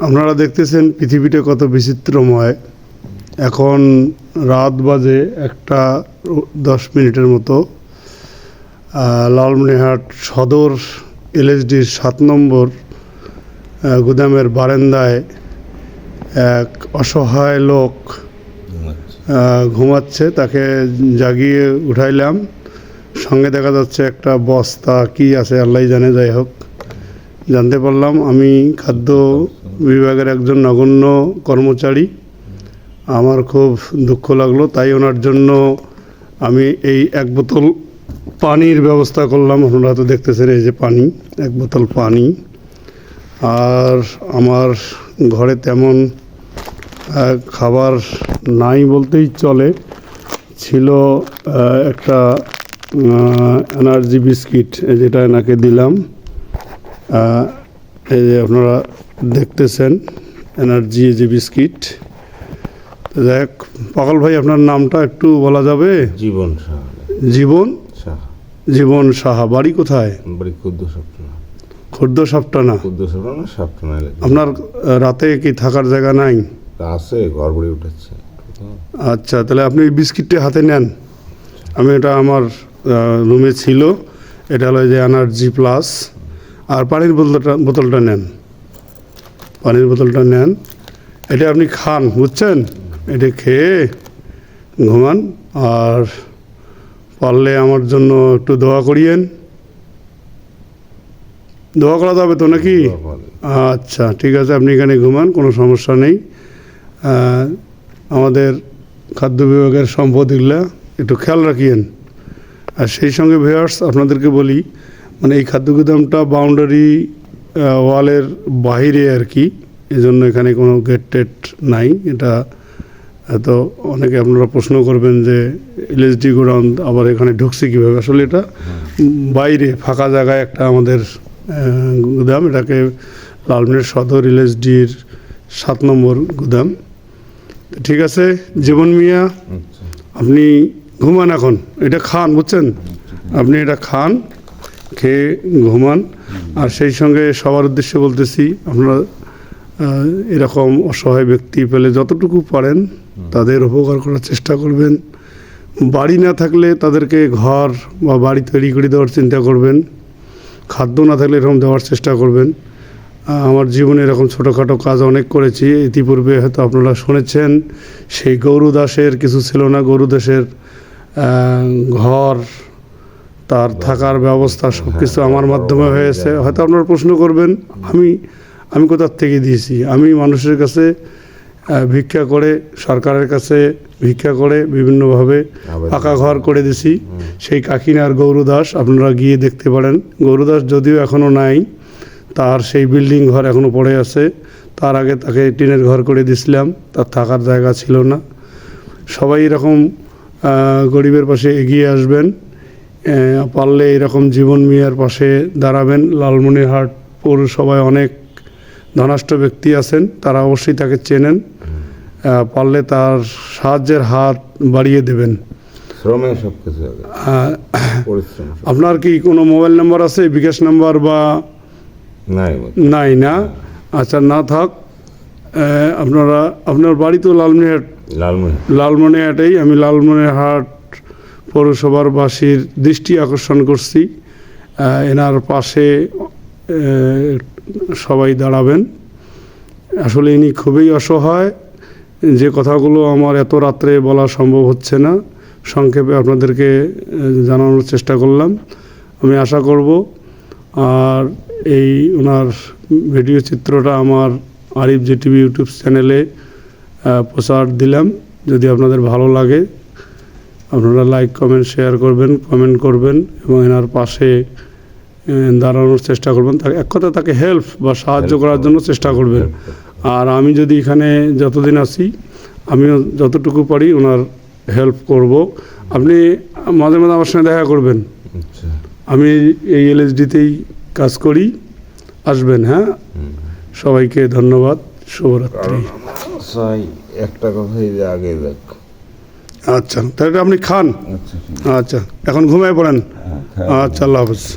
আপনারা দেখতেছেন পৃথিবীটা কত বিচিত্রময়। এখন রাত বাজে একটা দশ মিনিটের মতো। আহ, লালমনিরহাট সদর এলএসডির সাত নম্বর গুদামের বারান্দায় এক অসহায় লোক ঘুমাচ্ছে। তাকে জাগিয়ে উঠাইলাম। সঙ্গে দেখা যাচ্ছে একটা বস্তা কি আছে আল্লাহ জানে যাই হোক। জানতে পারলাম, আমি খাদ্য বিভাগের একজন নগণ্য কর্মচারী। আমার খুব দুঃখ লাগল, তাই ওনার জন্য আমি এই এক বোতল পানির ব্যবস্থা করলাম। আপনারা তো দেখতেছেন এই যে পানি, এক বোতল পানি। আর আমার ঘরে তেমন খাবার নাই বলতেই চলে। ছিল একটা এনার্জি বিস্কিট যেটা এনাকে দিলাম। এই যে আপনারা দেখতেছেন এনার্জি যে বিস্কিট। দেখ পাগল ভাই আপনার নামটা একটু বলা যাবে? জীবন সাহা। জীবন? সাহা। জীবন সাহা। বাড়ি কোথায়? বাড়ি ক্ষুদ্র স্বপ্না খর্দ সাপটানা? ক্ষুদ্র স্বপ্ন না আপনার রাতে কি থাকার জায়গা নাই? আছে ঘর বাড়ি উঠেছে। আচ্ছা তাহলে আপনি বিস্কিটটা হাতে নেন। আমি এটা আমার রুমে ছিল। এটা হলো যে এনার্জি প্লাস। আর পানির বোতলটা বোতলটা নেন। পানির বোতলটা নেন। এটা আপনি খান বুঝছেন? এটা খেয়ে ঘুমান। আর পারলে আমার জন্য একটু দোয়া করিয়েন। দোয়া করা যাবে তো নাকি? আচ্ছা ঠিক আছে আপনি এখানে ঘুমান কোনো সমস্যা নেই। আমাদের খাদ্য বিভাগের সম্পদ এগুলা একটু খেয়াল রাখিয়েন। আর সেই সঙ্গে ভিউয়ার্স আপনাদেরকে বলি মানে এই খাদ্য গুদামটা বাউন্ডারি ওয়ালের বাইরে আর কি। এজন্য এখানে কোনো গেট টেট নাই। এটা এত অনেকে আপনারা প্রশ্ন করবেন যে এলএসডি গোডাউন আবার এখানে ঢুকছে কীভাবে? আসলে এটা বাইরে ফাঁকা জায়গায় একটা আমাদের গুদাম। এটাকে লালমিনের সদর এলএসডির সাত নম্বর গুদাম। তো ঠিক আছে জীবন মিয়া আচ্ছা। আপনি ঘুমান এখন। এটা খান বুঝছেন? আপনি এটা খান। খেয়ে ঘুমান। আর সেই সঙ্গে সবার উদ্দেশ্যে বলতেছি, আপনারা এরকম অসহায় ব্যক্তি পেলে যতটুকু পারেন তাদের উপকার করার চেষ্টা করবেন। বাড়ি না থাকলে তাদেরকে ঘর বা বাড়ি তৈরি করে দেওয়ার চিন্তা করবেন। খাদ্য না থাকলে এরকম দেওয়ার চেষ্টা করবেন। আমার জীবনে এরকম ছোটোখাটো কাজ অনেক করেছি। ইতিপূর্বে হয়তো আপনারা শুনেছেন, সেই গৌরু দাসের কিছু ছিল না। গৌরু দাসের ঘর তার থাকার ব্যবস্থা সব কিছু আমার মাধ্যমে হয়েছে। হয়তো আপনারা প্রশ্ন করবেন আমি আমি কোথার থেকে দিয়েছি? আমি মানুষের কাছে ভিক্ষা করে সরকারের কাছে ভিক্ষা করে বিভিন্নভাবে পাকা ঘর করে দিছি সেই কাকিনার গৌরু দাস আপনারা গিয়ে দেখতে পারেন। গৌরু দাস যদিও এখনও নাই তার সেই বিল্ডিং ঘর এখনও পড়ে আছে। তার আগে তাকে টিনের ঘর করে দিছিলাম তার থাকার জায়গা ছিল না। সবাই এরকম গরিবের পাশে এগিয়ে আসবেন। পারলে এরকম জীবন মিয়ার পাশে দাঁড়াবেন। লালমনিরহাট পৌরসভায় অনেক ধনাঢ্য ব্যক্তি আছেন তারা অবশ্যই তাকে চেনেন। পারলে তার সাহায্যের হাত বাড়িয়ে দেবেন। আপনার কি কোনো মোবাইল নাম্বার আছে? বিকাশ নাম্বার বা নাই না? আচ্ছা না থাক। আপনারা আপনার বাড়ি তো লালমনিরহাট? লালমনি লালমনিরহাটেই আমি লালমনিরহাট পৌরসভার বাসীর দৃষ্টি আকর্ষণ করছি। এনার পাশে সবাই দাঁড়াবেন। আসলে ইনি খুবই অসহায়। যে কথাগুলো আমার এত রাত্রে বলা সম্ভব হচ্ছে না, সংক্ষেপে আপনাদেরকে জানানোর চেষ্টা করলাম। আমি আশা করব, আর এই ওনার ভিডিও চিত্রটা আমার আরিফ জিটিভি ইউটিউব চ্যানেলে প্রচার দিলাম। যদি আপনাদের ভালো লাগে আপনারা লাইক কমেন্ট শেয়ার করবেন কমেন্ট করবেন এবং এনার পাশে দাঁড়ানোর চেষ্টা করবেন। তাকে এক কথা তাকে হেল্প বা সাহায্য করার জন্য চেষ্টা করবেন। আর আমি যদি এখানে যতদিন আছি আমিও যতটুকু পারি ওনার হেল্প করব। আপনি মাঝে মাঝে আমার সঙ্গে দেখা করবেন। আচ্ছা। আমি এই এলএসডিতেই কাজ করি। আসবেন হ্যাঁ? সবাইকে ধন্যবাদ। শুভরাত্রি। একটা কথাই আগে দেখ। আচ্ছা তাহলে আপনি খান। আচ্ছা। আচ্ছা এখন ঘুমিয়ে পড়েন। আচ্ছা আল্লাহ হাফিজ।